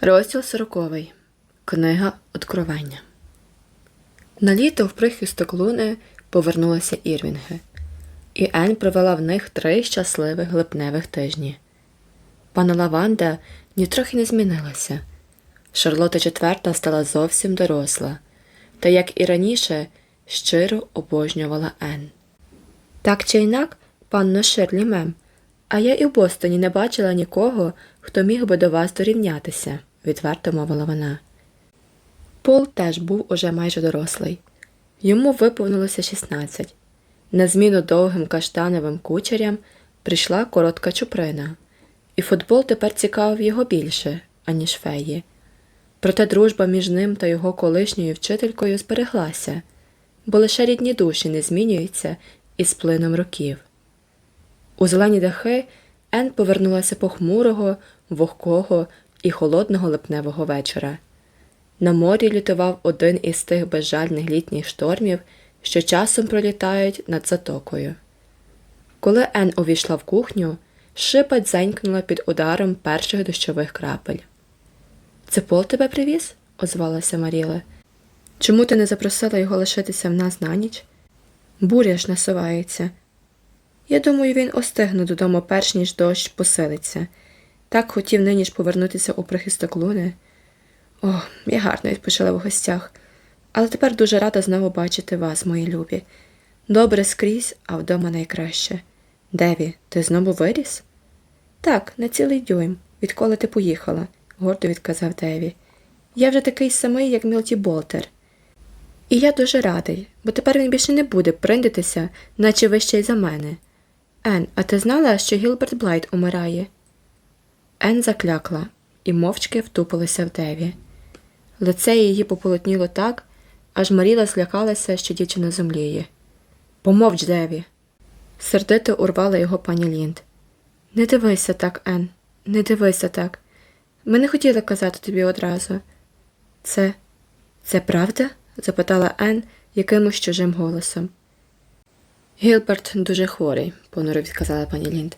Розділ сороковий. Книга Откровення. На літо в прихисток луни повернулися Ірвінги, і Ен провела в них три щасливих липневих тижні. Пана Лаванда нітрохи не змінилася. Шарлота IV стала зовсім доросла, та, як і раніше, щиро обожнювала Ен. Так чи інак, панно Ширлі Мем, а я і в Бостоні не бачила нікого, хто міг би до вас дорівнятися, відверто мовила вона. Пол теж був уже майже дорослий. Йому виповнилося 16. На зміну довгим каштановим кучерям прийшла коротка чуприна, і футбол тепер цікавив його більше, аніж феї. Проте дружба між ним та його колишньою вчителькою збереглася, бо лише рідні душі не змінюються із плином років. У зелені дахи Ен повернулася похмурого, вогкого і холодного липневого вечора. На морі лютував один із тих безжальних літніх штормів, що часом пролітають над затокою. Коли Ен увійшла в кухню, шипа дзенькнула під ударом перших дощових крапель. Це Пол тебе привіз? озвалася Маріла. Чому ти не запросила його лишитися в нас на ніч? Буря ж насувається. Я думаю, він остигне додому, перш ніж дощ посилиться. Так хотів нині ж повернутися у прихисток луни. О, я гарно відпочила в гостях, але тепер дуже рада знову бачити вас, мої любі. Добре скрізь, а вдома найкраще. Деві, ти знову виріс? Так, на цілий дюйм, відколи ти поїхала, гордо відказав Деві. Я вже такий самий, як Мілті Болтер. І я дуже радий, бо тепер він більше не буде приндитися, наче вище й за мене. Ен, а ти знала, що Гілберт Блайт умирає? Ен заклякла і мовчки втупилася в Деві. Лице її пополотніло так, аж Маріла злякалася, що дівчина зумліє. Помовч, Деві. Сердито урвала його пані Лінд. Не дивися так, Ен, не дивися так. Ми не хотіли казати тобі одразу. Це це правда? запитала Ен якимось чужим голосом. Гілберт дуже хворий, понуро відказала пані Лінд.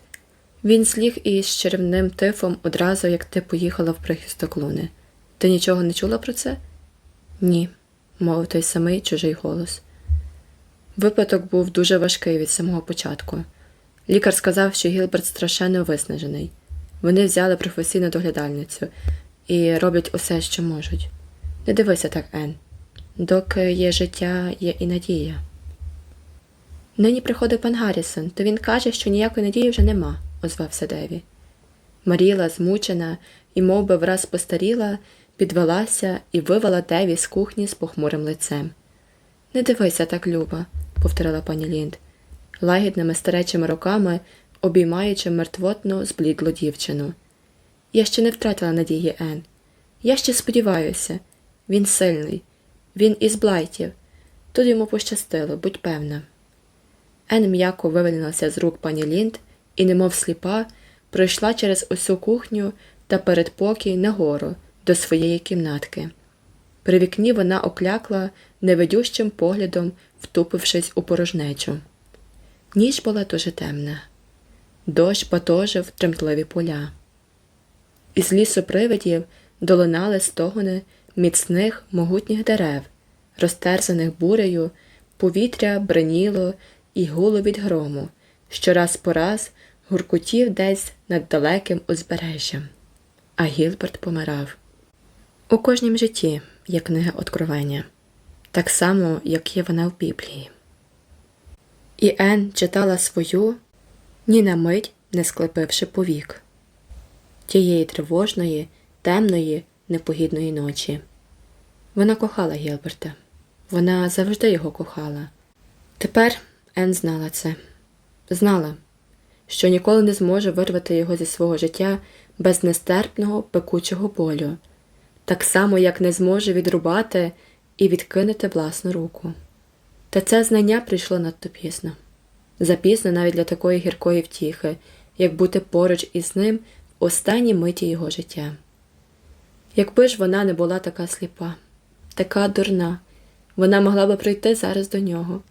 Він зліг із черевним тифом одразу, як ти поїхала в прихисток луни. Ти нічого не чула про це? Ні, мовив той самий чужий голос. Випадок був дуже важкий від самого початку. Лікар сказав, що Гілберт страшенно виснажений. Вони взяли професійну доглядальницю і роблять усе, що можуть. Не дивися так, Ен. Доки є життя, є і надія. Нині приходив пан Гаррісон, то він каже, що ніякої надії вже нема, озвався Деві. Маріла, змучена і мов би враз постаріла, підвелася і вивела Деві з кухні з похмурим лицем. Не дивися так, Люба, повторила пані Лінд, лагідними старечими руками обіймаючи мертвотну зблідлу дівчину. Я ще не втратила надії Ен. Я ще сподіваюся, він сильний, він із блайтів. Тут йому пощастило, будь певна. Ен м'яко вивільнилася з рук пані Лінд і, немов сліпа, пройшла через усю кухню та передпокій нагору до своєї кімнатки. При вікні вона оклякла невидющим поглядом, втупившись у порожнечу. Ніч була дуже темна. Дощ потожив тремтливі поля. Із лісу привидів долинали стогони міцних могутніх дерев, розтерзаних бурею, повітря бреніло і гуло від грому, що раз по раз гуркутів десь над далеким узбережжям. А Гілберт помирав. У кожнім житті є книга Откровення, так само, як є вона в Біблії. І Ен читала свою, ні на мить не склепивши повік тієї тривожної, темної, непогідної ночі. Вона кохала Гілберта. Вона завжди його кохала. Тепер Ен знала це, знала, що ніколи не зможе вирвати його зі свого життя без нестерпного пекучого болю, так само, як не зможе відрубати і відкинути власну руку. Та це знання прийшло надто пізно. Запізно навіть для такої гіркої втіхи, як бути поруч із ним в останній миті його життя. Якби ж вона не була така сліпа, така дурна, вона могла би прийти зараз до нього.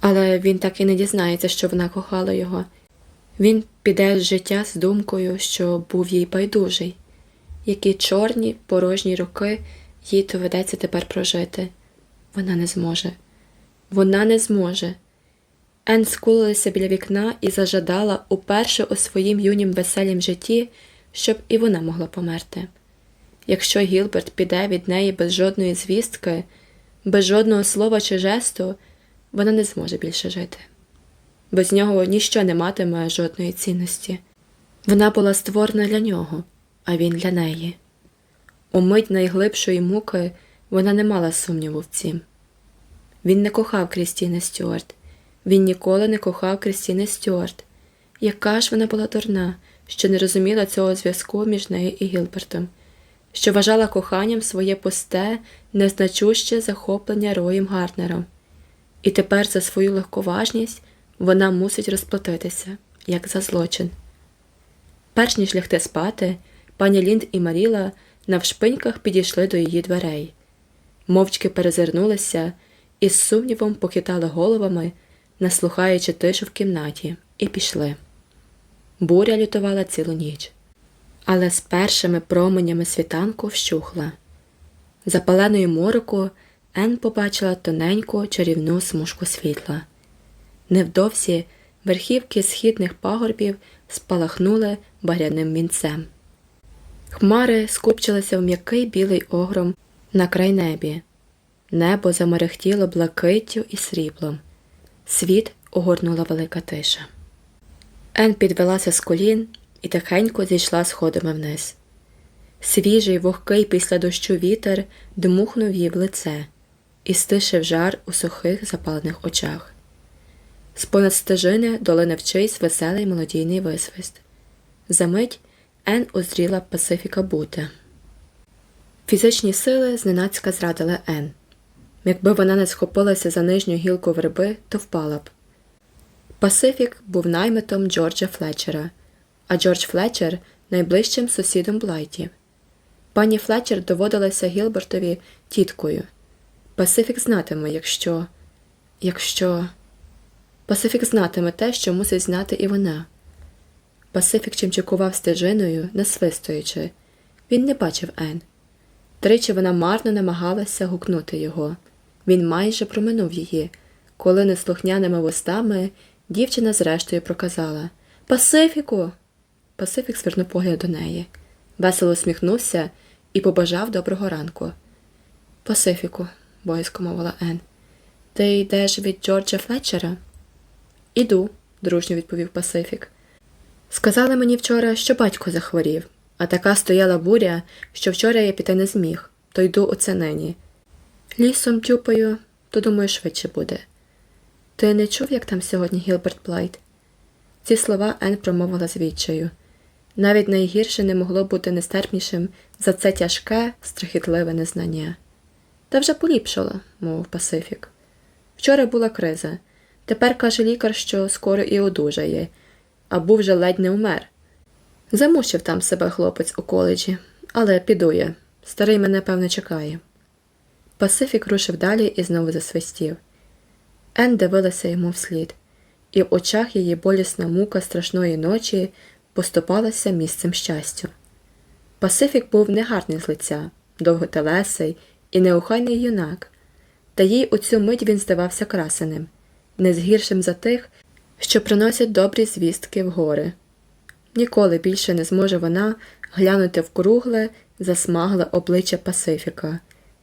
Але він так і не дізнається, що вона кохала його. Він піде з життя з думкою, що був їй байдужий, які чорні, порожні роки їй доведеться тепер прожити. Вона не зможе. Вона не зможе. Ен скулилася біля вікна і зажадала уперше у своїм юнім веселім житті, щоб і вона могла померти. Якщо Гілберт піде від неї без жодної звістки, без жодного слова чи жесту, вона не зможе більше жити. Без нього ніщо не матиме жодної цінності. Вона була створена для нього, а він для неї. У мить найглибшої муки вона не мала сумніву в цім. Він не кохав Крістіни Стюарт. Він ніколи не кохав Крістіни Стюарт. Яка ж вона була дурна, що не розуміла цього зв'язку між нею і Гілбертом, що вважала коханням своє пусте, незначуще захоплення Роєм Гартнером. І тепер за свою легковажність вона мусить розплатитися, як за злочин. Перш ніж лягти спати, пані Лінд і Маріла навшпиньках підійшли до її дверей, мовчки перезирнулися і з сумнівом похитали головами, наслухаючи тишу в кімнаті, і пішли. Буря лютувала цілу ніч, але з першими променями світанку вщухла. Запаленою мороку Ен побачила тоненьку чарівну смужку світла. Невдовзі верхівки східних пагорбів спалахнули багряним вінцем. Хмари скупчилися в м'який білий огром на край небі. Небо замерехтіло блакиттю і сріблом. Світ огорнула велика тиша. Ен підвелася з колін і тихенько зійшла сходами вниз. Свіжий, вогкий після дощу вітер дмухнув їй в лице і стишив жар у сухих запалених очах. З понад стежини долинив чийсь веселий молодійний висвист. Замить Ен узріла Пасифіка Бута. Фізичні сили зненацька зрадили Ен. Якби вона не схопилася за нижню гілку верби, то впала б. Пасифік був наймитом Джорджа Флетчера, а Джордж Флетчер найближчим сусідом Блайті. Пані Флетчер доводилася Гілбертові тіткою. Пасифік знатиме, якщо. якщо. Пасифік знатиме те, що мусить знати і вона. Пасифік чимчикував стежиною, насвистуючи. Він не бачив Ен. Тричі вона марно намагалася гукнути його. Він майже проминув її, коли неслухняними вустами дівчина зрештою проказала Пасифіку. Пасифік звернув погляд до неї, весело усміхнувся і побажав доброго ранку. Пасифіку, боязко мовила Ен. Ти йдеш від Джорджа Флетчера? Іду, дружньо відповів Пасифік. Сказали мені вчора, що батько захворів, а така стояла буря, що вчора я піти не зміг, то йду оце нині. Лісом тюпаю, то думаю, швидше буде. Ти не чув, як там сьогодні Гілберт Блайт? Ці слова Ен промовила з. Навіть найгірше не могло бути нестерпнішим за це тяжке, страхітливе незнання. Та вже поліпшало, мовив Пасифік. Вчора була криза. Тепер каже лікар, що скоро і одужає, а був вже ледь не умер. Замучив там себе хлопець у коледжі, але піду я. Старий мене, певне, чекає. Пасифік рушив далі і знову засвистів. Ен дивилася йому вслід, і в очах її болісна мука страшної ночі поступалася місцем щастю. Пасифік був негарний з лиця, довготелесий і неухайний юнак, та їй у цю мить він здавався красеним, не згіршим за тих, що приносять добрі звістки в гори. Ніколи більше не зможе вона глянути в кругле, засмагле обличчя Пасифіка,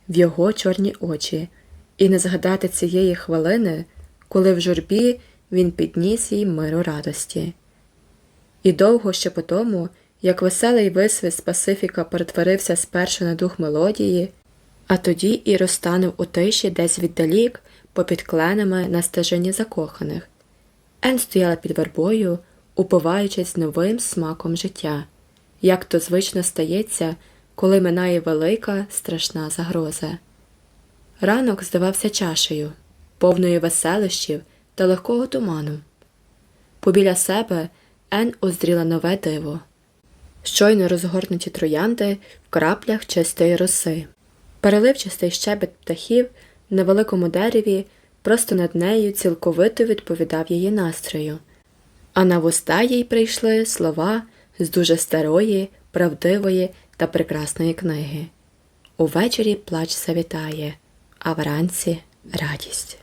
в його чорні очі, і не згадати цієї хвилини, коли в журбі він підніс їй миру радості. І довго ще по тому, як веселий висвіст Пасифіка перетворився спершу на дух мелодії, а тоді і розтанув у тиші десь віддалік, попід кленами на стежині закоханих. Ен стояла під вербою, упиваючись новим смаком життя, як то звично стається, коли минає велика страшна загроза. Ранок здавався чашею, повною веселищів та легкого туману. Побіля себе Ен уздріла нове диво. Щойно розгорнуті троянди в краплях чистої роси. Переливчастий щебет птахів на великому дереві просто над нею цілковито відповідав її настрою, а на вуста їй прийшли слова з дуже старої, правдивої та прекрасної книги. Увечері плач завітає, а вранці радість.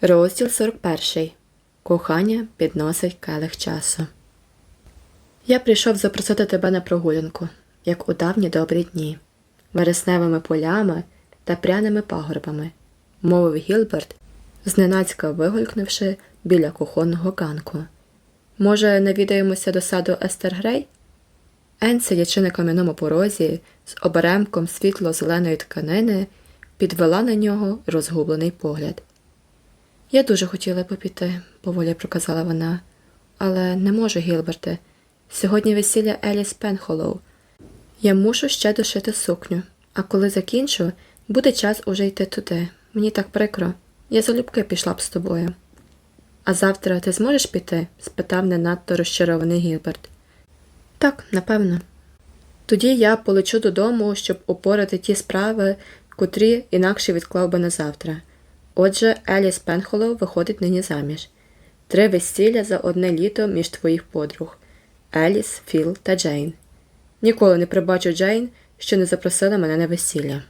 Розділ 41. Кохання підносить келих часу. Я прийшов запросити тебе на прогулянку, як у давні добрі дні, вересневими полями та пряними пагорбами, мовив Гілберт, зненацька вигулькнувши біля кухонного ганку. Може, навідаємося до саду Естер Грей? Ен, сидячи на кам'яному порозі, з оберемком світло-зеленої тканини, підвела на нього розгублений погляд. Я дуже хотіла б піти, поволі проказала вона, але не можу, Гілберте. Сьогодні весілля Еліс Пенхолоу. Я мушу ще дошити сукню, а коли закінчу, буде час уже йти туди. Мені так прикро. Я залюбки пішла б з тобою. А завтра ти зможеш піти? спитав не надто розчарований Гілберт. Так, напевно. Тоді я полечу додому, щоб упорати ті справи, котрі інакше відклав би на завтра. Отже, Еліс Пенхолоу виходить нині заміж. Три весілля за одне літо між твоїх подруг Еліс, Філ та Джейн. Ніколи не прибачу Джейн, що не запросила мене на весілля.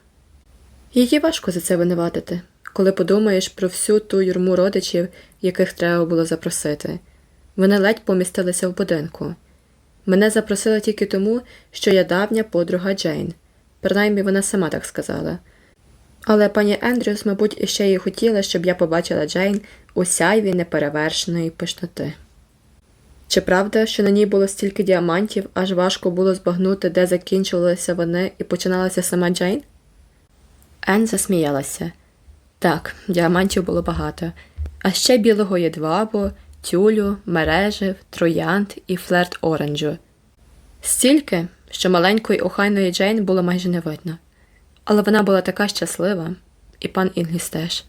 Її важко за це винуватити, коли подумаєш про всю ту юрму родичів, яких треба було запросити. Вони ледь помістилися в будинку. Мене запросили тільки тому, що я давня подруга Джейн. Принаймні вона сама так сказала. Але пані Ендрюс, мабуть, іще й хотіла, щоб я побачила Джейн у сяйві неперевершеної пишноти. Чи правда, що на ній було стільки діамантів, аж важко було збагнути, де закінчувалися вони і починалася сама Джейн? Ен засміялася. Так, діамантів було багато, а ще білого єдвабу, тюлю, мережив, троянд і флерт оранжу. Стільки, що маленької охайної Джейн було майже не видно. Але вона була така щаслива, і пан Інгліс теж.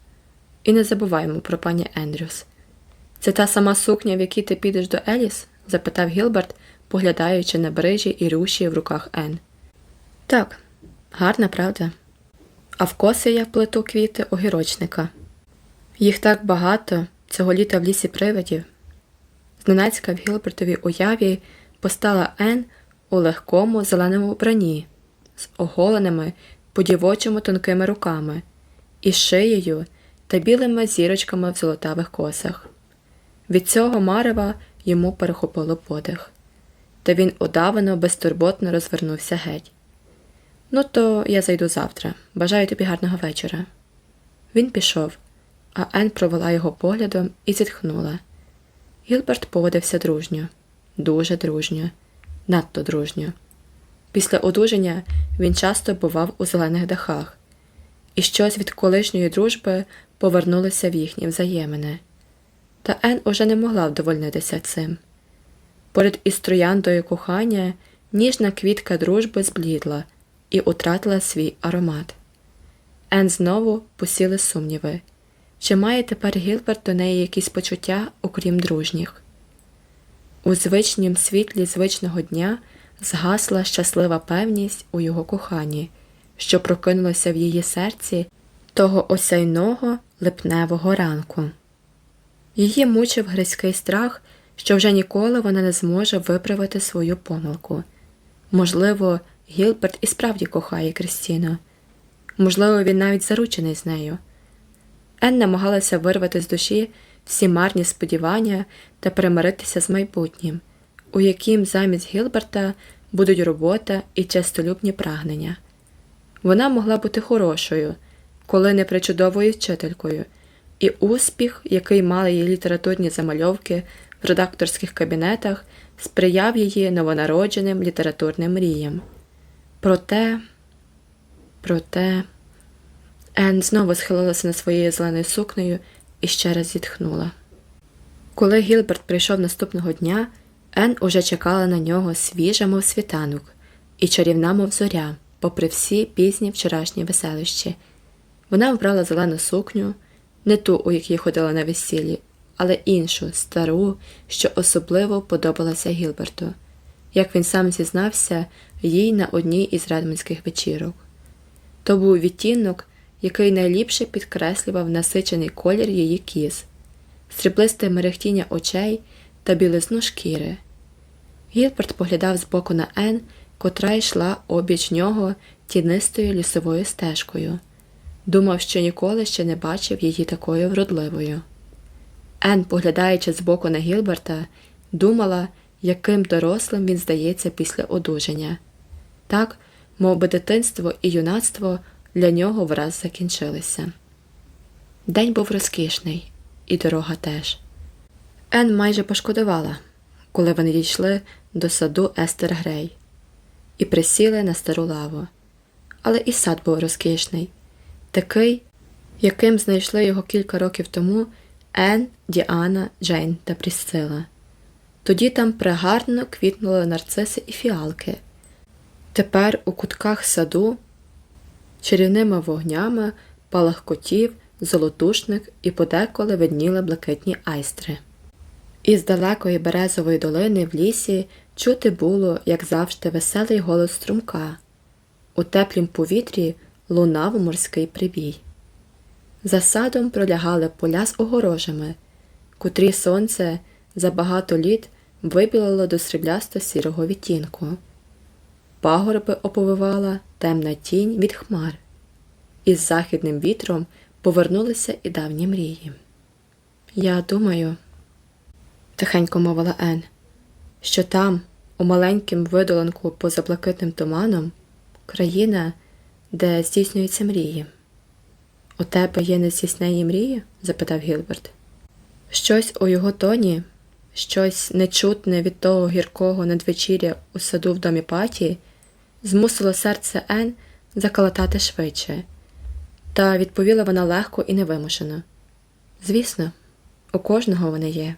І не забуваємо про пані Ендрюс. Це та сама сукня, в якій ти підеш до Еліс? запитав Гілберт, поглядаючи на брижі і руші в руках Ен. Так, гарна правда. А в коси я плету квіти огірочника. Їх так багато цього літа в лісі привидів. Зненацька в Гілбертовій уяві постала Ен у легкому зеленому вбранні, з оголеними по-дівочому тонкими руками, і шиєю та білими зірочками в золотавих косах. Від цього марева йому перехопило подих, та він удавано, безтурботно розвернувся геть. Ну, то я зайду завтра. Бажаю тобі гарного вечора. Він пішов, а Ен провела його поглядом і зітхнула. Гілберт поводився дружньо, дуже дружньо, надто дружньо. Після одужання він часто бував у зелених дахах, і щось від колишньої дружби повернулося в їхні взаємини. Та Ен уже не могла вдовольнитися цим. Поряд із трояндою кохання ніжна квітка дружби зблідла і утратила свій аромат. Ен знову посіли сумніви, чи має тепер Гілберт до неї якісь почуття, окрім дружніх. У звичнім світлі звичного дня згасла щаслива певність у його коханні, що прокинулося в її серці того осяйного липневого ранку. Її мучив гризький страх, що вже ніколи вона не зможе виправити свою помилку. Можливо, Гілберт і справді кохає Крістіну. Можливо, він навіть заручений з нею. Ен намагалася вирвати з душі всі марні сподівання та примиритися з майбутнім, у яким замість Гілберта будуть робота і честолюбні прагнення. Вона могла бути хорошою, коли не причудовою вчителькою, і успіх, який мали її літературні замальовки в редакторських кабінетах, сприяв її новонародженим літературним мріям. Проте, проте, Ен знову схилилася над своєю зеленою сукнею і ще раз зітхнула. Коли Гілберт прийшов наступного дня, Ен уже чекала на нього свіжа, мов світанок, і чарівна, мов зоря, попри всі пізні вчорашні веселищі. Вона вбрала зелену сукню, не ту, у якій ходила на весіллі, але іншу, стару, що особливо подобалася Гілберту, як він сам зізнався їй на одній із редманських вечірок. То був відтінок, який найліпше підкреслював насичений колір її кіз, сріблисте мерехтіння очей та білизну шкіри. Гілберт поглядав збоку на Ен, котра йшла обіч нього тінистою лісовою стежкою. Думав, що ніколи ще не бачив її такою вродливою. Ен, поглядаючи збоку на Гілберта, думала, яким дорослим він здається після одужання. Так, мов би дитинство і юнацтво для нього враз закінчилися. День був розкішний, і дорога теж. Ен майже пошкодувала, коли вони дійшли до саду Естер Грей і присіли на стару лаву. Але і сад був розкішний, такий, яким знайшли його кілька років тому Ен, Діана, Джейн та Прісцила. Тоді там прегарно квітнули нарциси і фіалки. Тепер у кутках саду чарівними вогнями палахкотів, золотушник і подеколи видніли блакитні айстри. Із далекої березової долини в лісі чути було, як завжди, веселий голос струмка. У теплім повітрі лунав морський прибій. За садом пролягали поля з огорожами, котрі сонце за багато літ вибілило до сріблясто сірого відтінку. Пагорби оповивала темна тінь від хмар. Із західним вітром повернулися і давні мрії. Я думаю, тихенько мовила Ен, що там, у маленькім видоланку поза блакитним туманом, країна, де здійснюються мрії. У тебе є нездійснені мрії? запитав Гілберт. Щось у його тоні, щось нечутне від того гіркого надвечіря у саду в домі паті, змусило серце Ен заколотати швидше, та відповіла вона легко і невимушено. Звісно, у кожного вони є.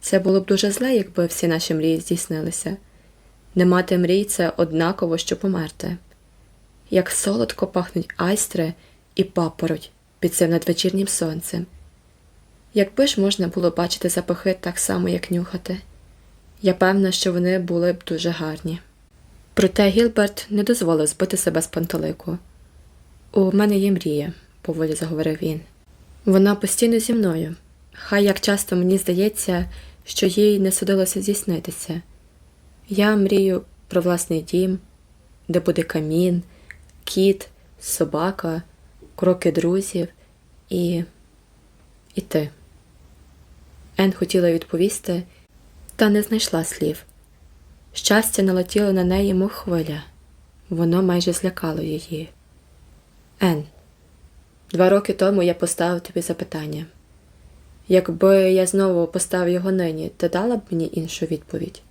Це було б дуже зле, якби всі наші мрії здійснилися. Не мати мрій це однаково, що померти. Як солодко пахнуть айстри і папороть під цим надвечірнім сонцем. Якби ж можна було бачити запахи так само, як нюхати, я певна, що вони були б дуже гарні. Проте Гілберт не дозволив збити себе з пантелику. У мене є мрія, поволі заговорив він. Вона постійно зі мною. Хай як часто мені здається, що їй не судилося здійснитися. Я мрію про власний дім, де буде камін, кіт, собака, кроки друзів і. і ти. Ен хотіла відповісти, та не знайшла слів. Щастя налетіло на неї, мов хвиля. Воно майже злякало її. Ен, два роки тому я поставив тобі запитання. Якби я знову поставив його нині, ти дала б мені іншу відповідь?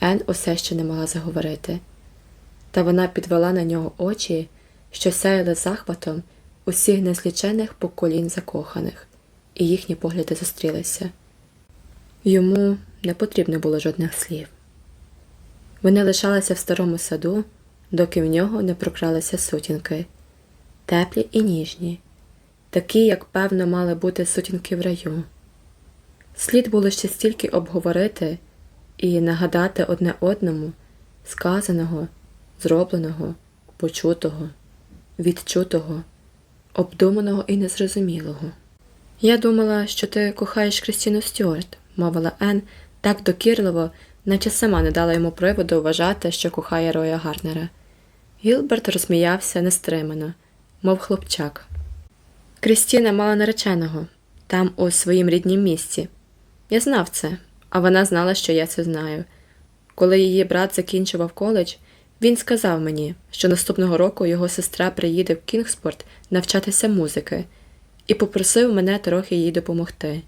Ен усе ще не могла заговорити, та вона підвела на нього очі, що сяяли захватом усіх незлічених поколінь закоханих, і їхні погляди зустрілися. Йому не потрібно було жодних слів. Вони лишалися в старому саду, доки в нього не прокралися сутінки, теплі і ніжні, такі, як певно, мали бути сутінки в раю. Слід було ще стільки обговорити і нагадати одне одному сказаного, зробленого, почутого, відчутого, обдуманого і незрозумілого. Я думала, що ти кохаєш Крістіну Стюарт, мовила Ен так докірливо, наче сама не дала йому приводу вважати, що кохає Роя Гарнера. Гілберт розсміявся нестримано, мов хлопчак. Крістіна мала нареченого там, у своїм ріднім місці. Я знав це, а вона знала, що я це знаю. Коли її брат закінчував коледж, він сказав мені, що наступного року його сестра приїде в Кінгспорт навчатися музики, і попросив мене трохи їй допомогти,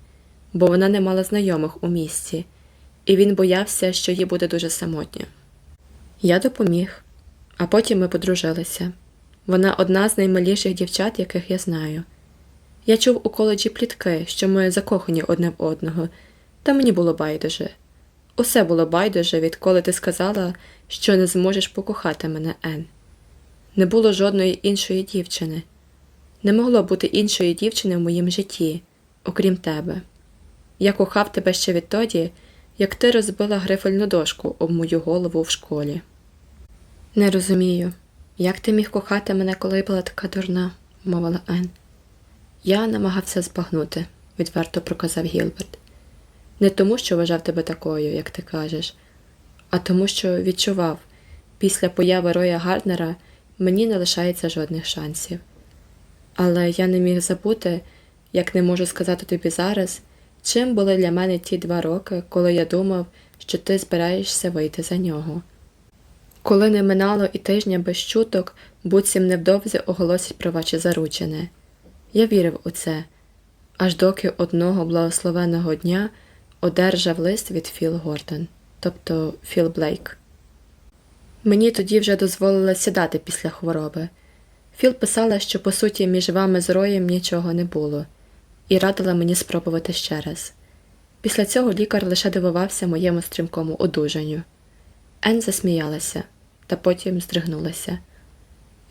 бо вона не мала знайомих у місті, і він боявся, що їй буде дуже самотньо. Я допоміг, а потім ми подружилися. Вона одна з наймиліших дівчат, яких я знаю. Я чув у коледжі плітки, що ми закохані одне в одного, та мені було байдуже. Усе було байдуже, відколи ти сказала, що не зможеш покохати мене, Ен. Не було жодної іншої дівчини. Не могло бути іншої дівчини в моїм житті, окрім тебе. Я кохав тебе ще відтоді, як ти розбила грифельну дошку об мою голову в школі. Не розумію, як ти міг кохати мене, коли була така дурна, мовила Ен. Я намагався збагнути, відверто проказав Гілберт. Не тому, що вважав тебе такою, як ти кажеш, а тому, що відчував, після появи Роя Гарднера мені не лишається жодних шансів. Але я не міг забути, як не можу сказати тобі зараз, чим були для мене ті два роки, коли я думав, що ти збираєшся вийти за нього. Коли не минало і тижня без чуток, буцім невдовзі оголосять про ваші заручини. Я вірив у це, аж доки одного благословеного дня одержав лист від Філ Гордон, тобто Філ Блейк. Мені тоді вже дозволили сідати після хвороби. Філ писала, що по суті між вами з Роєм нічого не було, і радила мені спробувати ще раз. Після цього лікар лише дивувався моєму стрімкому одужанню. Ен засміялася, та потім здригнулася.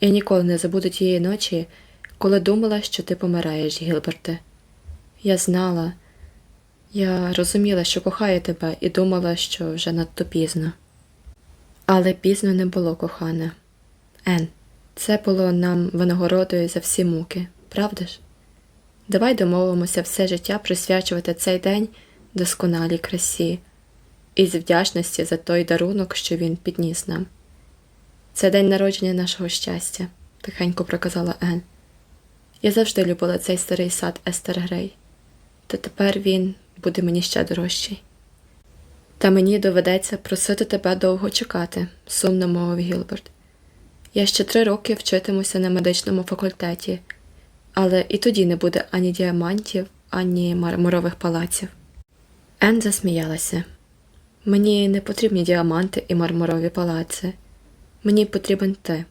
Я ніколи не забуду тієї ночі, коли думала, що ти помираєш, Гілберте. Я знала, я розуміла, що кохаю тебе, і думала, що вже надто пізно. Але пізно не було, кохана. Ен, це було нам винагородою за всі муки, правда ж? Давай домовимося все життя присвячувати цей день досконалій красі, із вдячності за той дарунок, що він підніс нам. Це день народження нашого щастя, тихенько проказала Ен. Я завжди любила цей старий сад Естер Грей, та тепер він буде мені ще дорожчий. Та мені доведеться просити тебе довго чекати, сумно мовив Гілберт. Я ще три роки вчитимуся на медичному факультеті, але і тоді не буде ані діамантів, ані мармурових палаців. Ен засміялася. Мені не потрібні діаманти і мармурові палаци. Мені потрібен ти.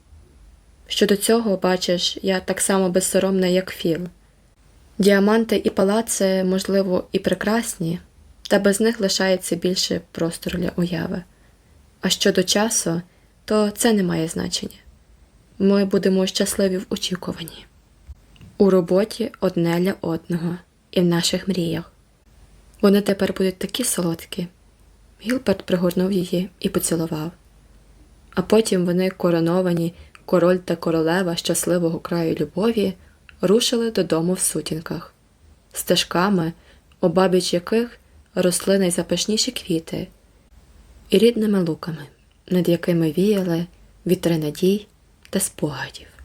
Щодо цього, бачиш, я так само безсоромна, як Філ. Діаманти і палаци, можливо, і прекрасні, та без них лишається більше простору для уяви. А щодо часу, то це не має значення. Ми будемо щасливі в очікуванні. У роботі одне для одного і в наших мріях. Вони тепер будуть такі солодкі. Гілберт пригорнув її і поцілував. А потім вони, короновані король та королева щасливого краю любові, рушили додому в сутінках, стежками, обабіч яких росли найзапашніші квіти, і рідними луками, над якими віяли вітри надій та спогадів.